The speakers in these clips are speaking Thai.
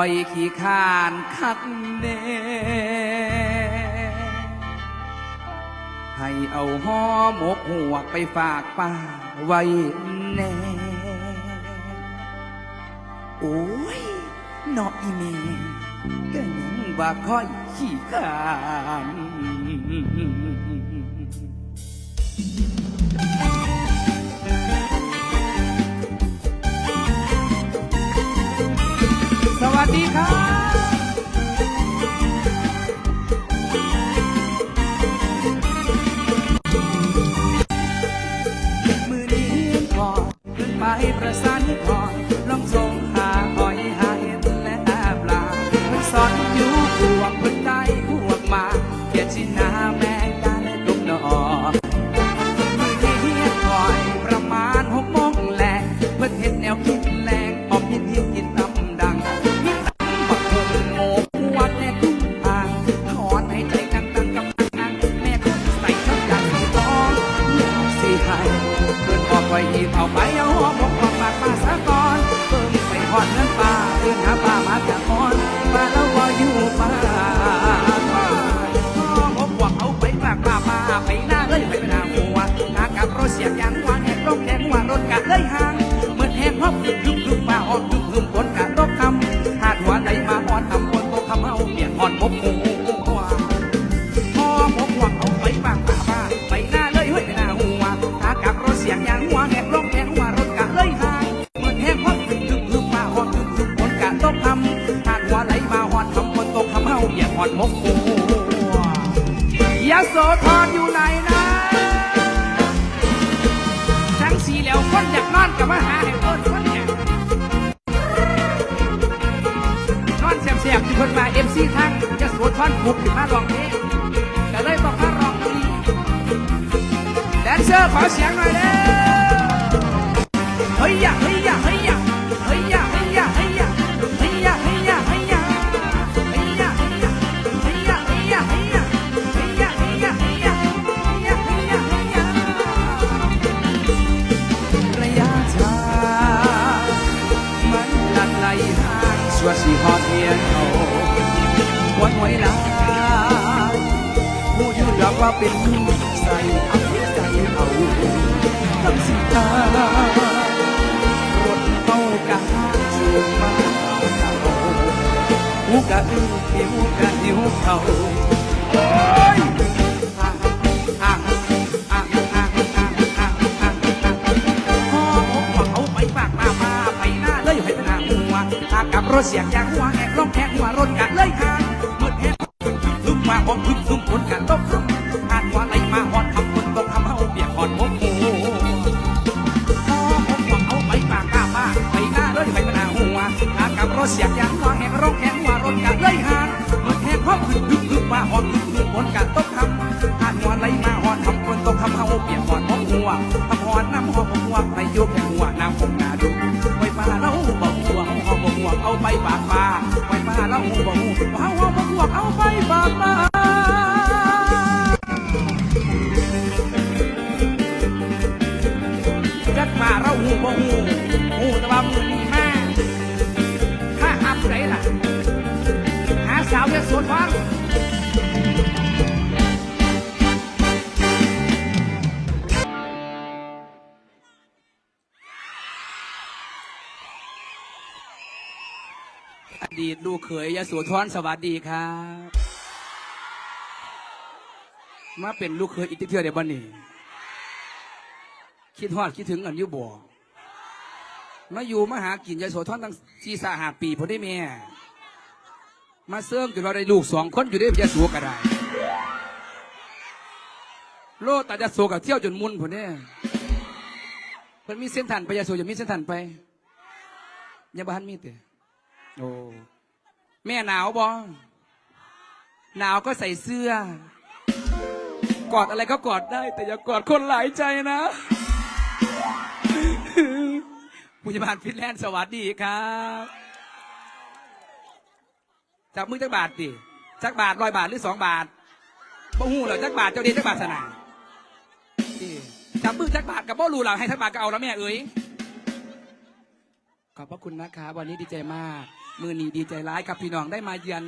อยขี้ขานคักแน่ให้เอาห่อหมกหัวไปฝากป้าไว้แน่ โอ้ยนออีเมก็ยังว่าค่อยขี้ขาน วัสดีครับาษณ์องนี้แต่เลยสัมภาร้องนี้แดนเซอร์ขอเสียงหน่อยเด้ รถเสียงยางหัวแหกลงแหกหัวรถกัดเลยห่างหมดแหกซุ่มมาหอมพึ่งซุ่มคนกันตกคำอ่านหัวไหลมาหอดคำคนตกคำเอาเปียกหอดมกโอ้พอผมหวังเอาไปปากกล้ามาไปหน้าเลยไปมาหน้าหัวหากับรถเสียงยาง เล่าวเอาพวกเอาไปฝากปลาจักมาเราหูบ่หูหูแต่ว่ามือนี้มาถ้าหับไหนล่ะ หาสาวเยอะสวนฟัง ลูกเขยยโสธรสวัสดีครับ มาเป็นลูกเขยอีกเทื่อเดียวบ้านนี้ คิดฮอดคิดถึงกันอยู่บ่มาอยู่มาหากินยาโสธรตั้งสี่สาหาปีพอได้แม่มาเสริมจนเราได้ลูกสองคนอยู่ได้ยาสูก็ได้โลดแต่ยาสูกับเที่ยวจนมุนผลเนี่ยเพิ่นมีเส้นทันไปยาสูจะมีเส้นทันไปยังบ้านมีเตะโอ้ แม่หนาวบ่หนาวก็ใส่เสื้อ กอดอะไรก็กอดได้ แต่อย่ากอดคนหลายใจนะผู้จัดการฟินแลนด์สวัสดีครับจับมือจักบาทดิจักบาทร้อยบาทหรือสองบาทบ่หูเหรอจักบาทเจ้าเดียจักบาทสนาจับมือจักบาทกับบ่รู้หลังให้จักบาทก็เอาแล้วแม่เอ้ยขอบพระคุณนะครับวันนี้ดีใจมาก มือนี้ดีใจร้ายครับพี่น้องได้มาเยือน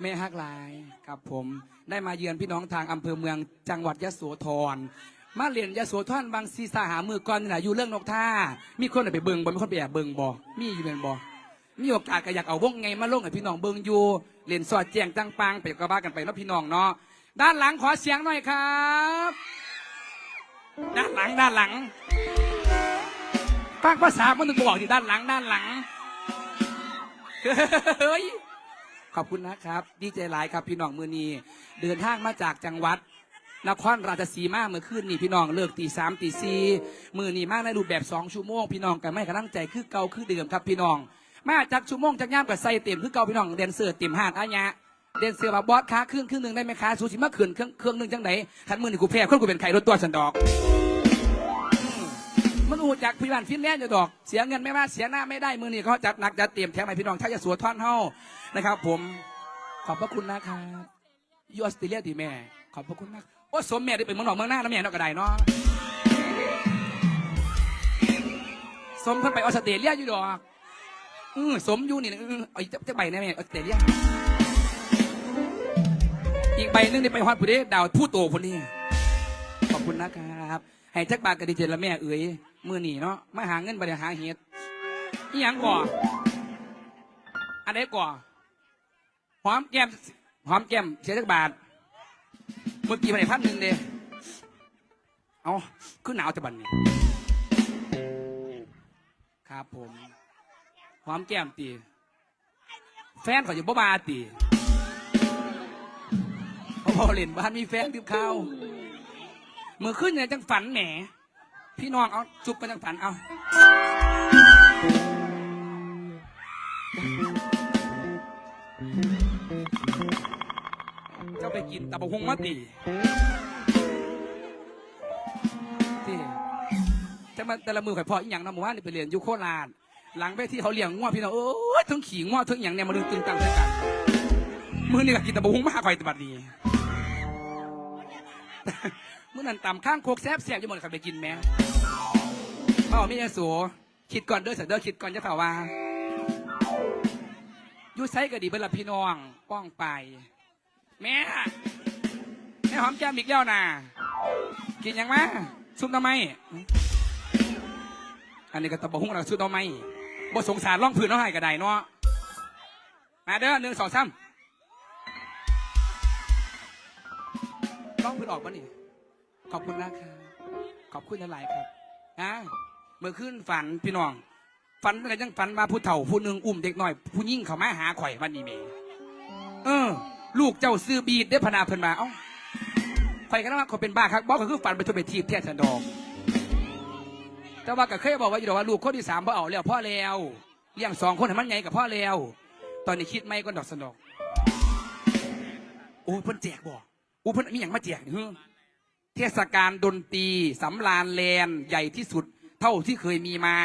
แม่ฮักลายครับผมได้มาเยือนพี่น้องทางอำเภอเมืองจังหวัดยะโสธรมาเรียนยะโสธรบางซีสาหามือก่อนนี่แหละอยู่เรื่องนกท่ามีคนไปเบิงบ่มีคนไปแอบเบิงบ่มีอยู่เป็นบ่มีโอกาสก็อยากเอาวงไงมาลงให้พี่น้องเบิงอยู่เรียนสอดแจงจังปังไปกระบ้ากันไปเนาะพี่น้องเนาะด้านหลังขอเสียงหน่อยครับ ด้านหลังด้านหลังฟังภาษามันต้องบอกที่ด้านหลังด้านหลัง เฮ้ยขอบคุณนะครับดีใจหลายครับพี่น้องมือนีเดินทางมาจากจังหวัดนครราชสีมาเมื่อคืนนี่พี่น้องเลิกตีสามตีสี่มือนีมากในรูปแบบสองชั่วโมงพี่น้องกันไม่กระตั้งใจคือเก่าคือเดิมครับพี่น้อง มาจากชั่วโมงจากย่ามกับใส่เต็มคือเก่าพี่น้องเดนเสือเต็มห้านอายะเดนเสือมาบอสค้าครึ่งครึ่งหนึ่งได้ไหมคะซูชิมาขืนเครื่องเครื่องหนึ่งจังไหนขันมือนี่กูแพ้คนกูเป็นไข่รถตัวสันดอก มันอูจากพี่บ้านฟินแลนด์อยู่ดอก เสียเงินไม่ว่าเสียหน้าไม่ได้มือนี่เขาจัดหนักจัดเตรียมแถมให้พี่น้องชาจะสวยโสธรเฮานะครับ ผมขอบพระคุณนะครับอยูออสเตรเลียดีแม่ ขอบพระคุณมากโอ้สมแม่ได้เป็นเมืองนอกเมืองหน้านะแม่นอกกระไดเนาะสมเพิ่นไปออสเตรเลียอยู่ดอกอือสมอยู่นี่นะอือเอาอีกจะใบแน่แม่ออสเตรเลียอีกใบนึงนี่ไปฮอดผู้เดดาวผู้โตคนนี้ขอบคุณนะครับให้จักบาทกระดิเจละแม่เอ๋ย มือหนีเนาะมาหาเงินบริหาเฮ็ดอีหยังก่ออันไหนก่อหอมแก้มหอมแก้มเสียจักบาทเมื่อกี้ไปพันหนึ่งเด้เอาคือหนาวจะบันนี่ครับผมหอมแก้มตีแฟนเขาอยู่บ่มาตีพอเล่นบ้านมีแฟนติบข้าวมือขึ้นเนี่ยจังฝันแหม พี่น้องเอาจุบกันจังฝันเอาเจ้าไปกินตับกหงมาตีที่แต่มาแต่ละมือข่อยพออีหยังนะหมู่บ้านี่ไปเรียนอยูโคราชหลังไปที่เขาเลี้ยงงัวพี่น้องเอ้ยทั้งขี่งัวทั้งอย่างเนี่ยมาดึงตึงตังใส่กันมือนี่ก็กินตับกหงมาข่อยตบัดนี้ เมื่อนั้นตำข้างโคกแซบแซบยู่หมดขับไปกินแม่พ่อมีเอสูคิดก่อนเด้อสัเด้อคิดก่อนจะเผาว่าอยูไซก็ดีเบดละพี่น้องป้องไป แม่แม่หอมแก้มอีกแล้วนะกินยังมาซุปหน้ำไมอันนี้ก็ตะบะหุ่งเราซุปหน้ำไมบ่สงสารร่องพื้นน้องไห้ก็ได้เนาะมาเด้อหนึ่งสองสาม องพื้นออกปะนี่ ขอบคุณนะครับขอบคุณหลายๆครับนะเมื่อคืนฝันพี่น้อง ฝันอะไรจังฝันมาผู้เฒ่าผู้หนึ่งอุ้มเด็กน้อย ผู้ยิ่งเขามาหาข่อยวันนี้เมเออ ลูกเจ้าซื้อบีดได้พนาเพิ่นมาเอ้าข่อยก็นว่าเขาเป็นบ้าครับบอกก็คือฝันไปทุบไปทีบแท้สันดอกแต่ว่าก็เคยบอกว่าอยู่ดอกว่าลูกคนที่สามพ่อเอาแล้วพ่อแล้วเลี้ยงสองคนให้มันใหญ่กับพ่อแล้ว ตอนนี้คิดไม่ก็ดอกสนดอกโอ้เพิ่นแจกบ่โอ้เพิ่นมีอย่างมาแจกนี่เฮ้อเทศกาลดนตรีสำราญแลนใหญ่ที่สุด เท่าที่เคยมีมา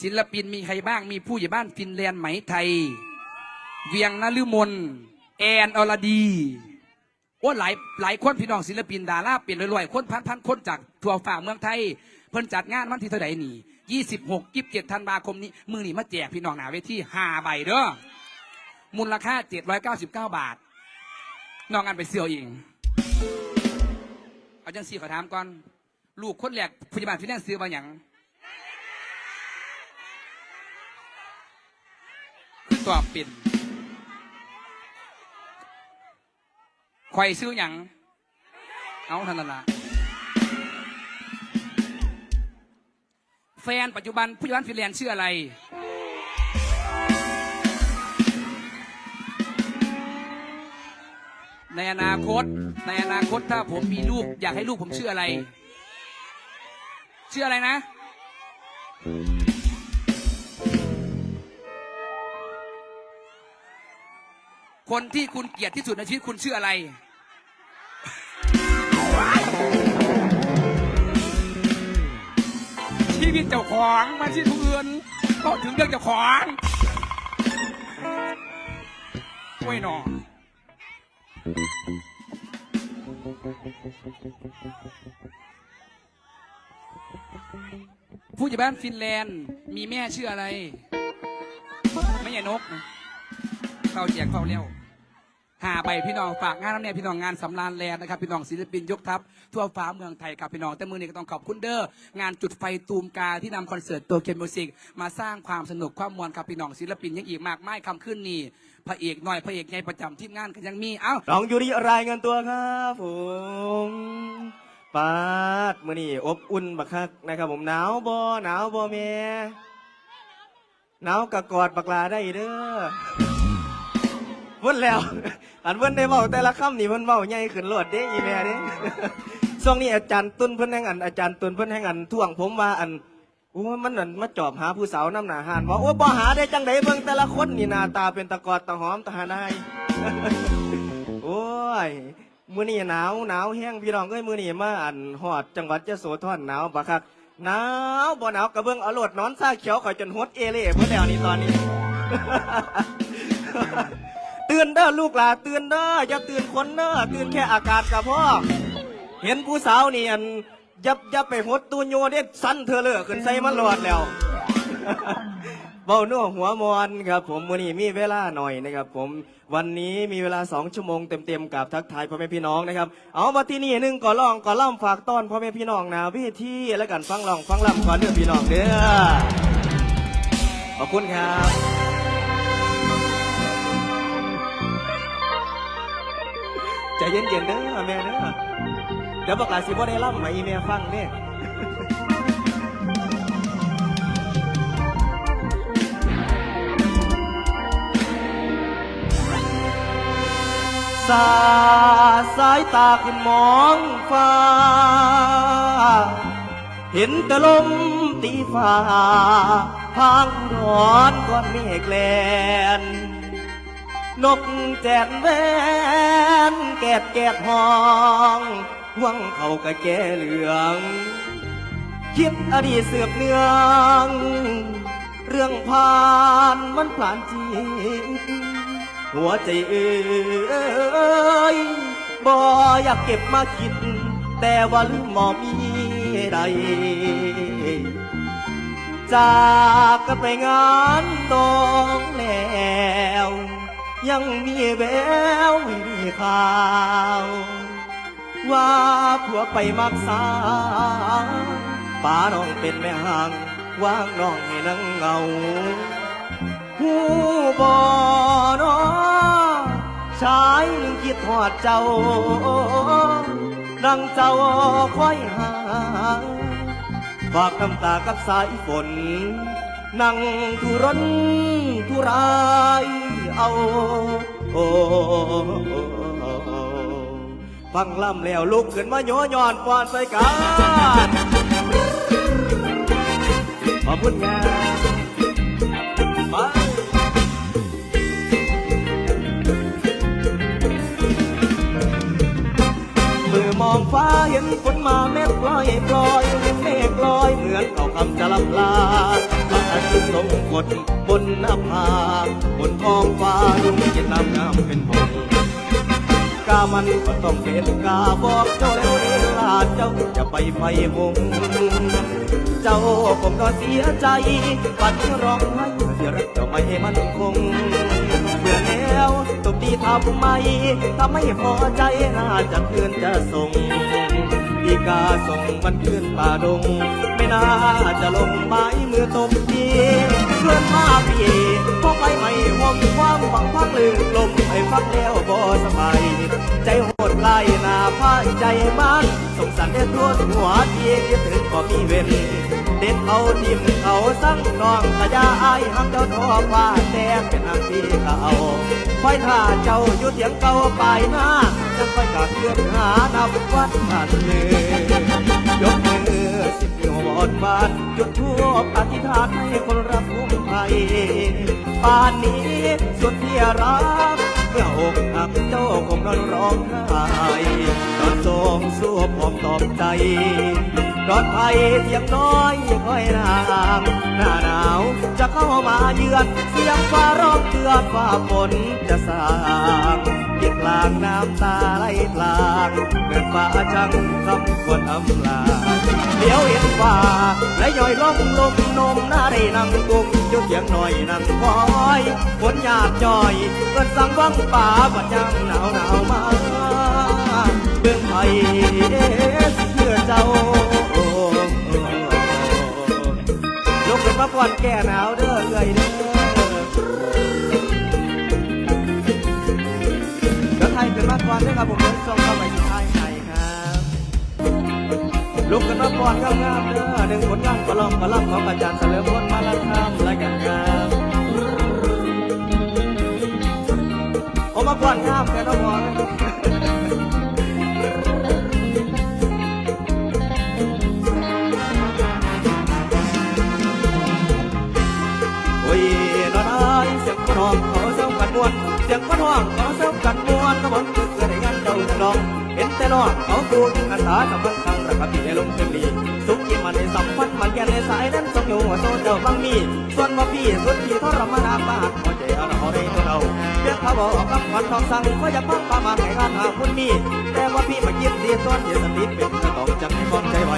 ศิลปินมีใครบ้างมีผู้ใหญ่บ้านฟินแลนด์ไหมไทย เวียงนฤมลแอนอรดีโอ้หลายหลายคนพี่น้องศิลปินดาราเปลี่ยนรวยๆคนพันพันคนจากทั่วฝ่าเมืองไทย เพิ่นจัดงานวันที่เท่าไหร่นี่ยี่สิบหกยี่สิบเจ็ดธันวาคมนี้มือนี่มาแจกพี่น้องหนาเวทีห้าใบเด้อมูลค่าเจ็ดร้อยเก้าสิบเก้าบาท น้องอันไปเสี่ยวเอง เอาจังสี่ขอถามก่อน ลูกคนแรกพยาบาลฟินแลนซ์ซื้อมาอย่างคือตอบเป็นไข่ซื้ออย่างเอาทันละแฟนปัจจุบันผู้ใหญ่บ้านฟินแลนด์ชื่ออะไร ในอนาคต ในอนาคตถ้าผมมีลูก อยากให้ลูกผมชื่ออะไร ชื่ออะไรนะ คนที่คุณเกลียดที่สุดในชีวิตคุณชื่ออะไร ชีวิตเจ้าของมาที่ทุกอื่นก็ถึงเรื่องเจ้าของโอ้ยหนอเผู้ใหญ่บ้านฟินแลนด์ มีแม่ชื่ออะไร ไม่ใช่นกเฝ้าแจกเฝ้าเลี้ยว หาใบพี่น้องฝากงานน้ำเนี่ยพี่น้องงานสำรานแลนนะครับพี่น้องศิลปินยกทัพทั่วฟ้าเมืองไทยครับพี่น้องแต่มือนี้ก็ต้องขอบคุณเด้องานจุดไฟตูมกาที่นำคอนเสิร์ตตัวเกมมิวสิกมาสร้างความสนุกความมวลครับพี่น้องศิลปินยังอีกมากมายคำขึ้นนี่พระเอกหน่อยพระเอกใหญ่ประจำทีมงานก็ยังมีเอ้าน้องยูริรายงานตัวครับผมปาดมือนี่อบอุ่นบักคักนะครับผมหนาวบ่หนาวบ่แม่หนาวกะกอดบักลาได้เด้อ เพิ่นแล้ว อันเพิ่นได้เว้าแต่ละคำนี่เพิ่นเว้าใหญ่ขึ้นโลดเด้อีแม่เด้ช่วงนี้อาจารย์ตุนเพิ่นแห่งอันอาจารย์ตุนเพิ่นแห่งอันท่วงผมว่าอันโอ้มันนั่นมาจอบหาผู้สาวน้ำหนาหานว่าโอ้บ่หาได้จังไดเบิ่งแต่ละคนนี่หน้าตาเป็นตะกอดตะหอมตะหาได้โอ้ยมื้อนี้หนาวหนาวแห้งพี่น้องเอ้ยมื้อนี้มาอันฮอดจังหวัดยโสธรหนาวบักคักหนาวบ่หนาวกระเบื้องเอาโลดนอนซาเขียวข่อยจนหดเอเล่เพิ่นแล้วนี่ตอนนี้ ตื่นเด้อลูกหลานตื่นเด้ออย่าตื่นคนเด้อตื่นแค่อากาศกับพ่อเห็นผู้สาวนี่อันยับยับไปหดตูโยเด็ดสั้นเธอเลยขึ้นใส่มันหลอดแล้วเบาหนัวหัวมอนครับผมมื้อนี้มีเวลาหน่อยนะครับผมวันนี้มีเวลาสองชั่วโมงเต็มๆกับทักทายพ่อแม่พี่น้องนะครับเอามาที่นี่หนึ่งก่อนล่องก่อนล่ำฝากต้อนพ่อแม่พี่น้องนาวิธีและกันฟังลองฟังลำก่อนเด้อพี่น้องเด้อขอบคุณครับ ใจเย็นๆเด้อแม่เด้อเดี๋ยวบอกหลานสิบ่ได้ล่ำให้อีแม่ฟังเนี่ยสาสายตาคุณมองฟ้า เห็นแต่ลมตีฟ้า พางร้อนก้อนเมฆแลน นกแจนแวนแกดแกดห้องหวังเขากะแก่เหลือง คิดอดีตเสือบเนือง เรื่องผ่านมันผลานจิตหัวใจเอ้ยบ่อยากเก็บมาคิด แต่ว่าลืมมอมีใดจากกันไปงานตองแล้ว ยังมีแววไม่มีข่าว ว่าผัวไปมักสาวป้าน้องเป็นแม่ห่างว่างน้องให้นั่งเงาหูบ่นอชายหนึ่งคิดทอดเจ้าดังเจ้าคอยหาฝากน้ำตากับสายฝน นั่งทุรนทุราย เอาโอ้ฟังล่ำแล้วลุกขึ้นมาโยย้อนฟอนใส่กันขอบคุณงานาเห็นฝนมาเม็ดปลอยปลอยเมฆลอยเหมือนเขาคำจะลำลาพระอาทิตย์ลงกดบนหน้าผาบนท้องฟ้าดุงกินน้ำงามเป็นหงกามันก็ต้องเป็นกาบอกเจ้าแล้วเวลาเจ้าจะไปไฟวงเจ้าผมก็เสียใจปัดร้องไห้ที่รักเจ้าไม่มันคงเบื่อแล้วตบตีทำไมทำไม่พอใจน่าจะเพื่อนจะส่ง อีกาส่งมันขึ้นป่าดง ไม่น่าจะลงไม้มือตบตีเพื่อนมาพี่พอไปไม่ห่วงความหวังพักลืมลมไอ้ฟักแล้วบ่สบายใจโหดไล่หน้าพ้าใจมันสงสารเด็ดทั่วหัวที่คิดถึงก็มีเว้น เด็ดเอาทิมเขาสั่งนองกะยาอายหักเจ้าทอฟ้าแต่เป็นทางที่เก่าคอยท่าเจ้าอยู่เถียงเก่าปลายหน้าจะคอยกักเกือนหานับวัดผ่านเลยยกมือสิบนิ้วบนบานจุดทั่วอธิษฐานให้คนรักคุ้มภัยป่านนี้สุดที่รักเมื่ออกหักเจ้าคงนอนร้องไห้นอนโศกสู้พร้อมตอบใจ ปลอดภัยเพียงน้อยค่อยนางหน้าหนาวจะเข้ามาเยือนเสียงฟ้าร้องเตือนฟ้าฝนจะสางยิกลางน้ำตาไหลพลางเกิดฟ้าช่างคำควรอำลาเดี๋ยวเห็นฟ้าและย่อยล้มลมนมหน้าได้นั่งกุมอยู่เสียงหน่อยนั่งคอยฝนหยาดจอยเกิดสั่งวังป่าบัดยังหนาวหนาวมาเบื้องไทยเพื่อเจ้า มาก่อนแก่หนาวเด้อเอ้ยเด้อเดี๋ยวไทยขึ้นมาก่อนด้อครับผมเดินส่งเข้าไปที่ไทยไทยครับลุกขึ้นมาก่อนงามๆเด้อหนึ่งผลงานกระลองกระลำของอาจารย์เฉลิมพลมาลาธรรมและกันครับผมมาก่อนงามแค่น้องพอ เสียงคนห้องขอเซ้ากันมวนก็บนเกิดในงานเจ้าดอง เห็นแต่นอนเขาดูถึงอาสาสำคัญครั้งประคับที่ในลมเป็นดีสุขที่มันในสัมพันธ์มันแก่ในสายนั้นสมอยู่ว่าโซเจ้าฟังมี ส่วนว่าพี่สุดที่ทรมานปากพอใจเอาเราได้ตัวเราเรื่องเขาบอกกับวันทองสั่งก็จะพังประมาณให้งานหาคุณมี แต่ว่าพี่มาคิดดีส่วนเยสติเป็นกระตองจังให้ความใจไว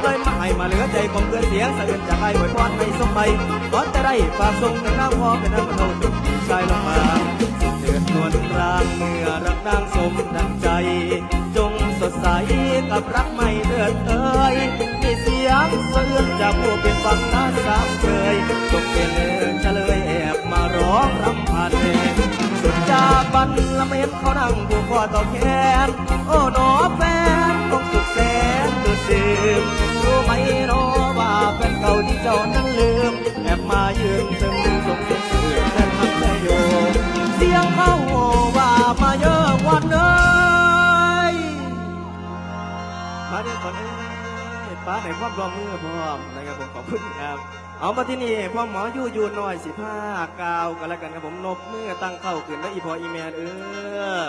เลยมาให้มาเหลือใจผมเกินเสียงสะอื้นจากไอ้ไว้พรในสมัยก่อนแต่ได้ฝากส่งในน้ำพอเป็นน้ำมันโตจุกชายลงมา เดือดนวลรางเมื่อรักนางสมดังใจ จงสดใสกับรักไม่เลือดเอ่ยมีเสียงเสะอื้นจากผู้เป็นฟังน้าสามเคยตกเป็นเอินเฉลยแอบมาร้องรำพันสุดจาบันละเม็ดเขานั่งผูกคอต่อแขนโอ้หนอแฟนคงสุดแสนดูดื่มรู้ไหมหนอว่าเป็นเก่าที่เจ้านั้นลืม แอบมายืนซึมสงเสียงสื่อ ยงเขาว่ามาเยอะวันเอยมาเดี๋ยวก่อนเอ้ยป้าไหนความรอมมือพร้อมนะครับผมขอบคุณครับเอามาที่นี่พ่อหมออยู่อยู่หน่อยสิผ้ากาวกันแล้วกันครับผมนบมือตั้งเข้าขึ้นแล้วอีพออีแมนเออ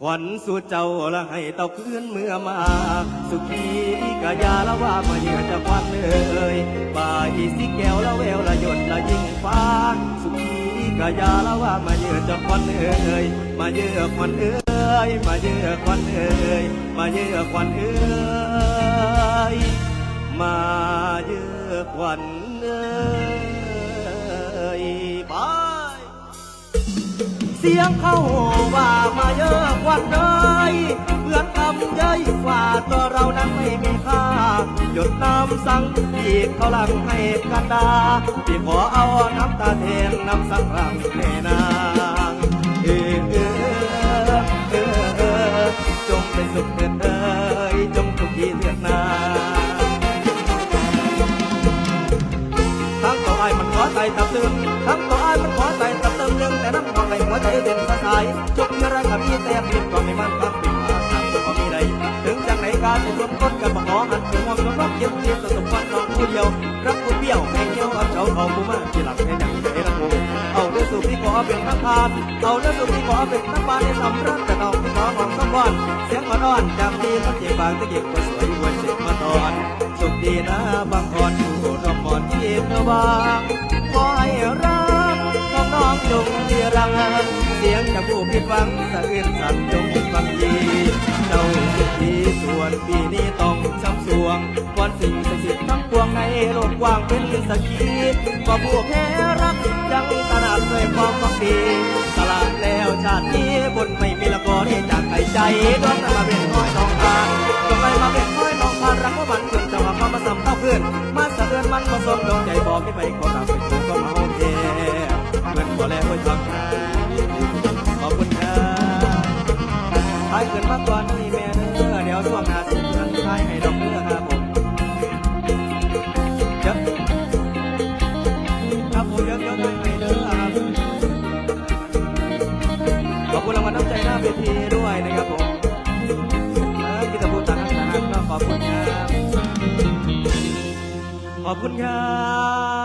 ขวัญสู่เจ้าละให้เต้าคืนเมื่อมา สุขีกะยาละว่ามาเยือจะควันเอ่ยบ่ายสิแก้วละแววละหยดละยิ่งฟ้า กะยาละว่ามาเยือจะควันเอ่ยมาเยือควันเอ่ยมาเยือควันเอ่ยมาเยือควันเอ่ยมาเยือกวันเอ่ยไปเสียงเข้าว่ามาเยอะกวันเอ่ยเหมือนคำเย้ยว่าตัว หยดน้ำสังอีกเขาหลังให้กันดาที่ขอเอาน้ำตาเทนน้ำสังรังให้นางเออเออเออเออจงเป็นสุขเถิดเอ่ยจงสุขีเถิดนาทั้งตัวไอ้ายมันขอใจตับเติมทั้งตัวไอ้ายมันขอใจตับเติมหนึ่งแต่น้ำมองในหัวใจเด่นสะสายจุกเมื่อไรกับมีแต่ปิดก็ไม่มันครับปิด ไหนการจะชวนต้นกันบอกขอหันถึงมองสมรับเย็นเย็นสะสมวันน้องผู้เดียว รักผู้เบี้ยวแห่งเดียวเอาเจ้าเอาผู้มาที่หลังให้หนังใจระกูเอาเรื่องสูบที่ขอเป็นนักทานเอาเรื่องสูบที่ขอเป็นนักบานในสำรักแต่น้องที่ขอของสมบัติเสียงอ่อนๆจากที่ตั้งเจ็บบางตะเกียบก็สวยหวยเสียงมาตอนสุขดีนะบางอ่อนผู้รอบก่อนที่เธอบางขอให้รักน้องน้องๆจงที่รังเสียงจากผู้ผิดหวังสะอื้นสั่นจงฟังดี เจ้าสุขดีส่วนปีนี้ต้องช้ำสวงวันสิ่งศักดิ์สิทธิ์ทั้งปวงในโลกกว้างเป็นสักขีก็ผู้แพ้รักจังตลาดด้วยความฟังดีตลาดแล้วชาตินี้บนไม่มีละกอได้จากไก่ใจดวงมาเป็นน้อยน้องทานจงไปมาเป็นน้อยน้องทานรักว่ามันจนจะมามมาสัมเท่าเพื่อนมาสะเอื้อนมันผสมดวงใจบอกไม่ไปขอรับเป็นผู้ก็มาโอเคเงินขอแล้วไว้ทำงานขอบคุณครับ ท้ายเกินมากกว่านี้แม่เด้อเดี๋ยวช่วงหน้าสิทันทายให้ดอกเด้อครับผมเดี๋ยวครับผมเดี๋ยวเดี๋ยวท้ายให้เด้อครับขอบคุณรางวัลน้ำใจหน้าเวทีด้วยนะครับผมครับกิตบุตรตานักตานักก็ขอบคุณครับขอบคุณครับ